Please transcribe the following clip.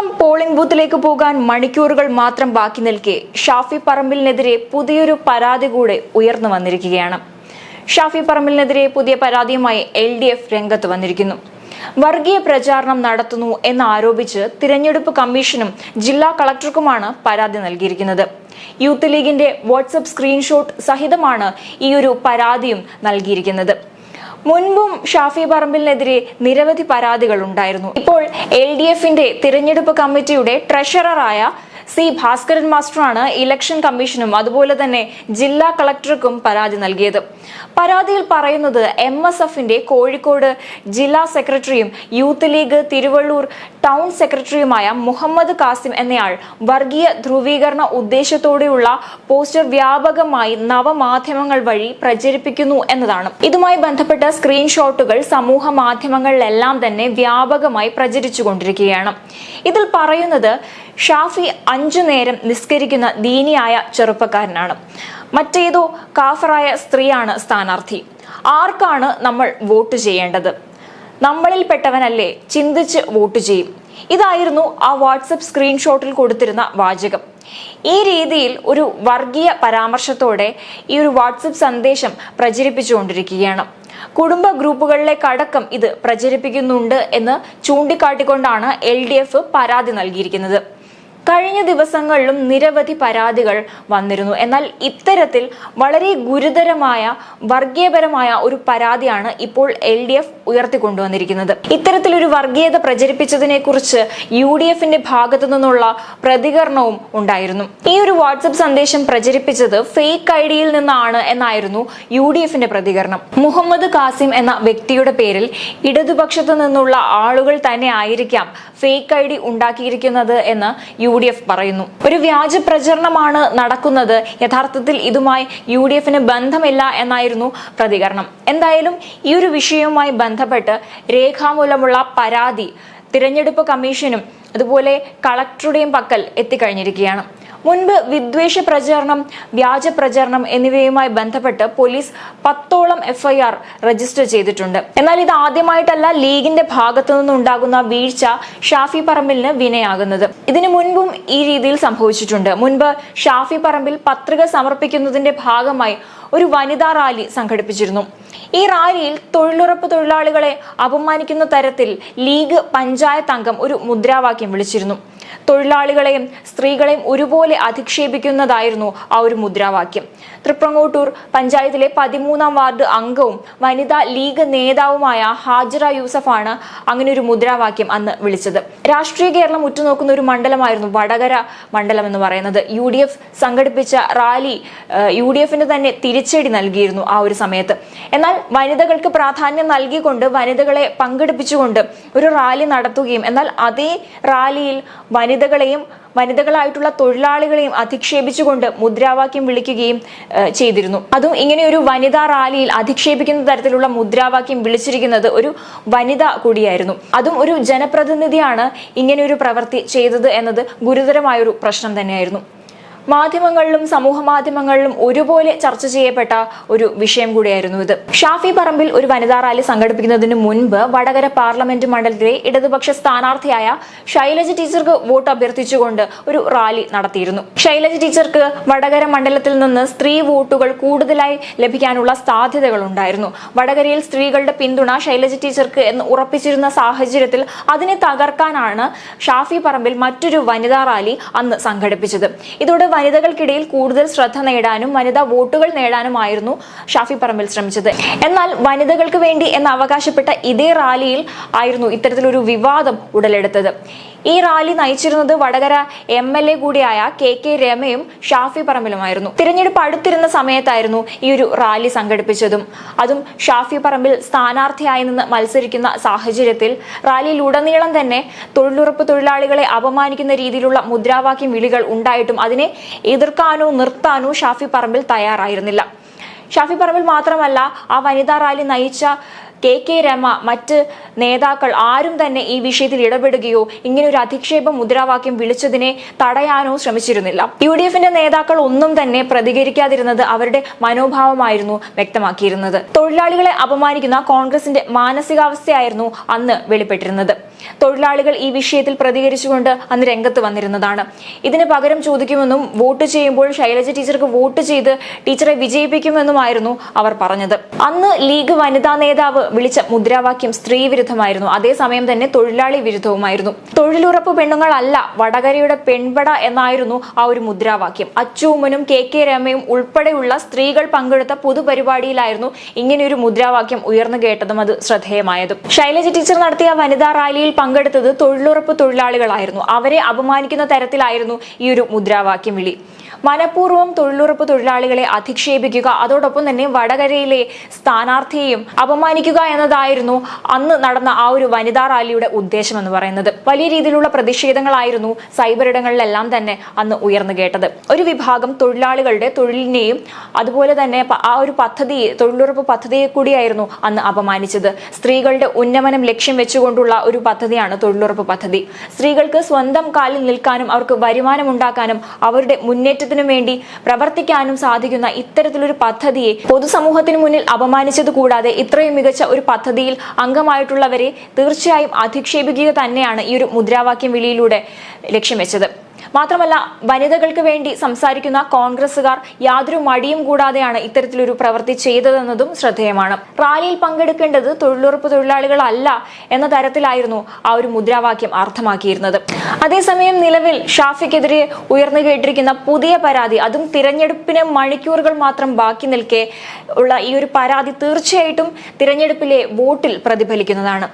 അദ്ദേഹം പോളിംഗ് ബൂത്തിലേക്ക് പോകാൻ മണിക്കൂറുകൾ മാത്രം ബാക്കി നിൽക്കെ ഷാഫി പറമ്പിലിനെതിരെ പുതിയൊരു പരാതി കൂടെ ഉയർന്നു വന്നിരിക്കുകയാണ്. ഷാഫി പറമ്പിലിനെതിരെ പുതിയ പരാതിയുമായി എൽ ഡി എഫ് രംഗത്ത് വന്നിരിക്കുന്നു. വർഗീയ പ്രചാരണം നടത്തുന്നു എന്നാരോപിച്ച് തിരഞ്ഞെടുപ്പ് കമ്മീഷനും ജില്ലാ കളക്ടർക്കുമാണ് പരാതി നൽകിയിരിക്കുന്നത്. യൂത്ത് ലീഗിന്റെ വാട്സപ്പ് സ്ക്രീൻഷോട്ട് സഹിതമാണ് ഈ ഒരു പരാതിയും നൽകിയിരിക്കുന്നത്. മുൻപും ഷാഫി പറമ്പിലിനെതിരെ നിരവധി പരാതികൾ ഉണ്ടായിരുന്നു ഇപ്പോൾ എൽ ഡി എഫിന്റെ തിരഞ്ഞെടുപ്പ് കമ്മിറ്റിയുടെ ട്രഷററായ സി ഭാസ്കരൻ മാസ്റ്ററാണ് ഇലക്ഷൻ കമ്മീഷനും അതുപോലെ തന്നെ ജില്ലാ കളക്ടർക്കും പരാതി നൽകിയത്. പരാതിയിൽ പറയുന്നത് എം എസ് എഫിന്റെ കോഴിക്കോട് ജില്ലാ സെക്രട്ടറിയും യൂത്ത് ലീഗ് തിരുവള്ളൂർ ടൗൺ സെക്രട്ടറിയുമായ മുഹമ്മദ് കാസിം എന്നയാൾ വർഗീയ ധ്രുവീകരണ ഉദ്ദേശത്തോടെയുള്ള പോസ്റ്റർ വ്യാപകമായി നവമാധ്യമങ്ങൾ വഴി പ്രചരിപ്പിക്കുന്നു എന്നതാണ്. ഇതുമായി ബന്ധപ്പെട്ട സ്ക്രീൻഷോട്ടുകൾ സമൂഹ മാധ്യമങ്ങളിലെല്ലാം തന്നെ വ്യാപകമായി പ്രചരിച്ചുകൊണ്ടിരിക്കുകയാണ്. ഇതിൽ പറയുന്നത് ഷാഫി അഞ്ചു നേരം നിസ്കരിക്കുന്ന ദീനിയായ ചെറുപ്പക്കാരനാണ്. മറ്റേതോ കാഫറായ സ്ത്രീയാണ് സ്ഥാനാർത്ഥി. ആർക്കാണ് നമ്മൾ വോട്ട് ചെയ്യേണ്ടത്? നമ്മളിൽപ്പെട്ടവനല്ലേ ചിന്തിച്ച് വോട്ട് ചെയ്യും? ഇതായിരുന്നു ആ വാട്സപ്പ് സ്ക്രീൻഷോട്ടിൽ കൊടുത്തിരുന്ന വാചകം. ഈ രീതിയിൽ ഒരു വർഗീയ പരാമർശത്തോടെ ഈ ഒരു വാട്സപ്പ് സന്ദേശം പ്രചരിപ്പിച്ചുകൊണ്ടിരിക്കുകയാണ്. കുടുംബ ഗ്രൂപ്പുകളിലേക്കടക്കം ഇത് പ്രചരിപ്പിക്കുന്നുണ്ട് എന്ന് ചൂണ്ടിക്കാട്ടിക്കൊണ്ടാണ് എൽ ഡി എഫ് പരാതി നൽകിയിരിക്കുന്നത്. കഴിഞ്ഞ ദിവസങ്ങളിലും നിരവധി പരാതികൾ വന്നിരുന്നു. എന്നാൽ ഇത്തരത്തിൽ വളരെ ഗുരുതരമായ വർഗീയപരമായ ഒരു പരാതിയാണ് ഇപ്പോൾ എൽ ഡി എഫ് ഉയർത്തിക്കൊണ്ടുവന്നിരിക്കുന്നത്. ഇത്തരത്തിലൊരു വർഗീയത പ്രചരിപ്പിച്ചതിനെ കുറിച്ച് യു ഡി എഫിന്റെ ഭാഗത്തു നിന്നുള്ള പ്രതികരണവും ഉണ്ടായിരുന്നു. ഈ ഒരു വാട്സപ്പ് സന്ദേശം പ്രചരിപ്പിച്ചത് ഫേക്ക് ഐ ഡിയിൽ നിന്നാണ് എന്നായിരുന്നു യു ഡി എഫിന്റെ പ്രതികരണം. മുഹമ്മദ് കാസിം എന്ന വ്യക്തിയുടെ പേരിൽ ഇടതുപക്ഷത്തു നിന്നുള്ള ആളുകൾ തന്നെ ആയിരിക്കാം ഫേക്ക് ഐ ഡി ഉണ്ടാക്കിയിരിക്കുന്നത് എന്ന് യു ഡി എഫ് പറയുന്നു. ഒരു വ്യാജ പ്രചരണമാണ് നടക്കുന്നത്. യഥാർത്ഥത്തിൽ ഇതുമായി യു ഡി എഫിന് ബന്ധമില്ല എന്നായിരുന്നു പ്രതികരണം. എന്തായാലും ഈ ഒരു വിഷയവുമായി ബന്ധപ്പെട്ട് രേഖാമൂലമുള്ള പരാതി തിരഞ്ഞെടുപ്പ് കമ്മീഷനും അതുപോലെ കളക്ടറുടെയും പക്കൽ എത്തിക്കഴിഞ്ഞിരിക്കുകയാണ്. മുൻപ് വിദ്വേഷ പ്രചരണം വ്യാജ പ്രചരണം എന്നിവയുമായി ബന്ധപ്പെട്ട് പോലീസ് പത്തോളം എഫ്ഐആർ രജിസ്റ്റർ ചെയ്തിട്ടുണ്ട്. എന്നാൽ ഇത് ആദ്യമായിട്ടല്ല ലീഗിന്റെ ഭാഗത്തു നിന്നുണ്ടാകുന്ന വീഴ്ച ഷാഫി പറമ്പിലിന് വിനയാകുന്നത്. ഇതിനു മുൻപും ഈ രീതിയിൽ സംഭവിച്ചിട്ടുണ്ട്. മുൻപ് ഷാഫി പറമ്പിൽ പത്രിക സമർപ്പിക്കുന്നതിന്റെ ഭാഗമായി ഒരു വനിതാ റാലി സംഘടിപ്പിച്ചിരുന്നു. ഈ റാലിയിൽ തൊഴിലുറപ്പ് തൊഴിലാളികളെ അപമാനിക്കുന്ന തരത്തിൽ ലീഗ് പഞ്ചായത്ത് അംഗം ഒരു മുദ്രാവാക്യം വിളിച്ചിരുന്നു. തൊഴിലാളികളെയും സ്ത്രീകളെയും ഒരുപോലെ അധിക്ഷേപിക്കുന്നതായിരുന്നു ആ ഒരു മുദ്രാവാക്യം. തൃപ്രങ്ങോട്ടൂർ പഞ്ചായത്തിലെ പതിമൂന്നാം വാർഡ് അംഗവും വനിതാ ലീഗ് നേതാവുമായ ഹാജറ യൂസഫാണ് അങ്ങനെ ഒരു മുദ്രാവാക്യം അന്ന് വിളിച്ചത്. രാഷ്ട്രീയ കേരളം ഉറ്റുനോക്കുന്ന ഒരു മണ്ഡലമായിരുന്നു വടകര മണ്ഡലം എന്ന് പറയുന്നത്. യു സംഘടിപ്പിച്ച റാലി യു ഡി എഫിന് തന്നെ തിരിച്ചടി നൽകിയിരുന്നു ആ ഒരു സമയത്ത്. എന്നാൽ വനിതകൾക്ക് പ്രാധാന്യം നൽകിക്കൊണ്ട് വനിതകളെ പങ്കെടുപ്പിച്ചുകൊണ്ട് ഒരു റാലി നടത്തുകയും എന്നാൽ അതേ റാലിയിൽ വനിതകളെയും വനിതകളായിട്ടുള്ള തൊഴിലാളികളെയും അധിക്ഷേപിച്ചുകൊണ്ട് മുദ്രാവാക്യം വിളിക്കുകയും ചെയ്തിരുന്നു. അതും ഇങ്ങനെ ഒരു വനിതാ റാലിയിൽ അധിക്ഷേപിക്കുന്ന തരത്തിലുള്ള മുദ്രാവാക്യം വിളിച്ചിരിക്കുന്നത് ഒരു വനിത കൂടിയായിരുന്നു. അതും ഒരു ജനപ്രതിനിധിയാണ് ഇങ്ങനെ ഒരു പ്രവൃത്തി ചെയ്തത് എന്നത് ഗുരുതരമായൊരു പ്രശ്നം തന്നെയായിരുന്നു. മാധ്യമങ്ങളിലും സമൂഹ മാധ്യമങ്ങളിലും ഒരുപോലെ ചർച്ച ചെയ്യപ്പെട്ട ഒരു വിഷയം കൂടിയായിരുന്നു ഇത്. ഷാഫി പറമ്പിൽ ഒരു വനിതാ റാലി സംഘടിപ്പിക്കുന്നതിന് മുൻപ് വടകര പാർലമെന്റ് മണ്ഡലത്തിലെ ഇടതുപക്ഷ സ്ഥാനാർത്ഥിയായ ശൈലജ ടീച്ചർക്ക് വോട്ട് അഭ്യർത്ഥിച്ചുകൊണ്ട് ഒരു റാലി നടത്തിയിരുന്നു. ശൈലജ ടീച്ചർക്ക് വടകര മണ്ഡലത്തിൽ നിന്ന് സ്ത്രീ വോട്ടുകൾ കൂടുതലായി ലഭിക്കാനുള്ള സാധ്യതകൾ ഉണ്ടായിരുന്നു വടകരയിൽ സ്ത്രീകളുടെ പിന്തുണ ശൈലജ ടീച്ചർക്ക് എന്ന് ഉറപ്പിച്ചിരുന്ന സാഹചര്യത്തിൽ അതിനെ തകർക്കാനാണ് ഷാഫി പറമ്പിൽ മറ്റൊരു വനിതാ റാലി അന്ന് സംഘടിപ്പിച്ചത്. ഇതോടെ വനിതകൾക്കിടയിൽ കൂടുതൽ ശ്രദ്ധ നേടാനും വനിതാ വോട്ടുകൾ നേടാനുമായിരുന്നു ഷാഫി പറമ്പിൽ ശ്രമിച്ചത്. എന്നാൽ വനിതകൾക്ക് വേണ്ടി എന്ന് അവകാശപ്പെട്ട ഇതേ റാലിയിൽ ആയിരുന്നു ഇത്തരത്തിലൊരു വിവാദം ഉടലെടുത്തത്. ഈ റാലി നയിച്ചിരുന്നത് വടകര എം എൽ എ കൂടിയായ കെ കെ രമയും ഷാഫി പറമ്പിലുമായിരുന്നു. തിരഞ്ഞെടുപ്പ് അടുത്തിരുന്ന സമയത്തായിരുന്നു ഈ ഒരു റാലി സംഘടിപ്പിച്ചതും. അതും ഷാഫി പറമ്പിൽ സ്ഥാനാർത്ഥിയായി നിന്ന് മത്സരിക്കുന്ന സാഹചര്യത്തിൽ റാലിയിൽ ഉടനീളം തന്നെ തൊഴിലുറപ്പ് തൊഴിലാളികളെ അപമാനിക്കുന്ന രീതിയിലുള്ള മുദ്രാവാക്യം വിളികൾ ഉണ്ടായിട്ടും അതിനെ എതിർക്കാനോ നിർത്താനോ ഷാഫി പറമ്പിൽ തയ്യാറായിരുന്നില്ല. ഷാഫി പറമ്പിൽ മാത്രമല്ല ആ വനിതാ റാലി നയിച്ച കെ കെ രമ മറ്റ് നേതാക്കൾ ആരും തന്നെ ഈ വിഷയത്തിൽ ഇടപെടുകയോ ഇങ്ങനെ ഒരു അധിക്ഷേപ മുദ്രാവാക്യം വിളിച്ചതിനെ തടയാനോ ശ്രമിച്ചിരുന്നില്ല. യു ഡി എഫിന്റെ നേതാക്കൾ ഒന്നും തന്നെ പ്രതികരിക്കാതിരുന്നത് അവരുടെ മനോഭാവമായിരുന്നു വ്യക്തമാക്കിയിരുന്നത്. തൊഴിലാളികളെ അപമാനിക്കുന്ന കോൺഗ്രസിന്റെ മാനസികാവസ്ഥയായിരുന്നു അന്ന് വെളിപ്പെട്ടിരുന്നത്. തൊഴിലാളികൾ ഈ വിഷയത്തിൽ പ്രതികരിച്ചുകൊണ്ട് അന്ന് രംഗത്ത് വന്നിരുന്നതാണ്. ഇതിന് പകരം ചോദിക്കുമെന്നും വോട്ട് ചെയ്യുമ്പോൾ ശൈലജ ടീച്ചർക്ക് വോട്ട് ചെയ്ത് ടീച്ചറെ വിജയിപ്പിക്കുമെന്നുമായിരുന്നു അവർ പറഞ്ഞത്. അന്ന് ലീഗ് വനിതാ നേതാവ് വിളിച്ച മുദ്രാവാക്യം സ്ത്രീ വിരുദ്ധമായിരുന്നു. അതേസമയം തന്നെ തൊഴിലാളി വിരുദ്ധവുമായിരുന്നു. തൊഴിലുറപ്പ് പെണ്ണുങ്ങളല്ല വടകരയുടെ പെൺപട എന്നായിരുന്നു ആ ഒരു മുദ്രാവാക്യം. അച്ചൂമ്മനും കെ കെ രമയും ഉൾപ്പെടെയുള്ള സ്ത്രീകൾ പങ്കെടുത്ത പൊതുപരിപാടിയിലായിരുന്നു ഇങ്ങനെയൊരു മുദ്രാവാക്യം ഉയർന്നു കേട്ടതും അത് ശ്രദ്ധേയമായതും. ശൈലജ ടീച്ചർ നടത്തിയ വനിതാ റാലിയിൽ പങ്കെടുത്തത് തൊഴിലുറപ്പ് തൊഴിലാളികളായിരുന്നു. അവരെ അപമാനിക്കുന്ന തരത്തിലായിരുന്നു ഈ ഒരു മുദ്രാവാക്യം വിളി. മനഃപൂർവം തൊഴിലുറപ്പ് തൊഴിലാളികളെ അധിക്ഷേപിക്കുക അതോടൊപ്പം തന്നെ വടകരയിലെ സ്ഥാനാർത്ഥിയെയും അപമാനിക്കുക എന്നതായിരുന്നു അന്ന് നടന്ന ആ ഒരു വനിതാ റാലിയുടെ ഉദ്ദേശം എന്ന് പറയുന്നത്. വലിയ രീതിയിലുള്ള പ്രതിഷേധങ്ങളായിരുന്നു സൈബർ ഇടങ്ങളിലെല്ലാം തന്നെ അന്ന് ഉയർന്നു കേട്ടത്. ഒരു വിഭാഗം തൊഴിലാളികളുടെ തൊഴിലിനെയും അതുപോലെ തന്നെ ആ ഒരു പദ്ധതി തൊഴിലുറപ്പ് പദ്ധതിയെ കൂടിയായിരുന്നു അന്ന് അപമാനിച്ചത്. സ്ത്രീകളുടെ ഉന്നമനം ലക്ഷ്യം വെച്ചുകൊണ്ടുള്ള ഒരു പദ്ധതിയാണ് തൊഴിലുറപ്പ് പദ്ധതി. സ്ത്രീകൾക്ക് സ്വന്തം കാലിൽ നിൽക്കാനും അവർക്ക് വരുമാനം ഉണ്ടാക്കാനും അവരുടെ മുന്നേറ്റത്തിനു വേണ്ടി പ്രവർത്തിക്കാനും സാധിക്കുന്ന ഇത്തരത്തിലൊരു പദ്ധതിയെ പൊതുസമൂഹത്തിന് മുന്നിൽ അപമാനിച്ചത് കൂടാതെ ഇത്രയും മികച്ച ഒരു പദ്ധതിയിൽ അംഗമായിട്ടുള്ളവരെ തീർച്ചയായും അധിക്ഷേപിക്കുക തന്നെയാണ് ഈ ഒരു മുദ്രാവാക്യം വിളിയിലൂടെ ലക്ഷ്യം വെച്ചത്. മാത്രമല്ല വനിതകൾക്ക് വേണ്ടി സംസാരിക്കുന്ന കോൺഗ്രസുകാർ യാതൊരു മടിയും കൂടാതെയാണ് ഇത്തരത്തിലൊരു പ്രവൃത്തി ചെയ്തതെന്നതും ശ്രദ്ധേയമാണ്. റാലിയിൽ പങ്കെടുക്കേണ്ടത് തൊഴിലുറപ്പ് തൊഴിലാളികളല്ല എന്ന തരത്തിലായിരുന്നു ആ ഒരു മുദ്രാവാക്യം അർത്ഥമാക്കിയിരുന്നത്. അതേസമയം നിലവിൽ ഷാഫിക്കെതിരെ ഉയർന്നു കേട്ടിരിക്കുന്ന പുതിയ പരാതി അതും തിരഞ്ഞെടുപ്പിന് മണിക്കൂറുകൾ മാത്രം ബാക്കി നിൽക്കെ ഉള്ള ഈ ഒരു പരാതി തീർച്ചയായിട്ടും തിരഞ്ഞെടുപ്പിലെ വോട്ടിൽ പ്രതിഫലിക്കുന്നതാണ്.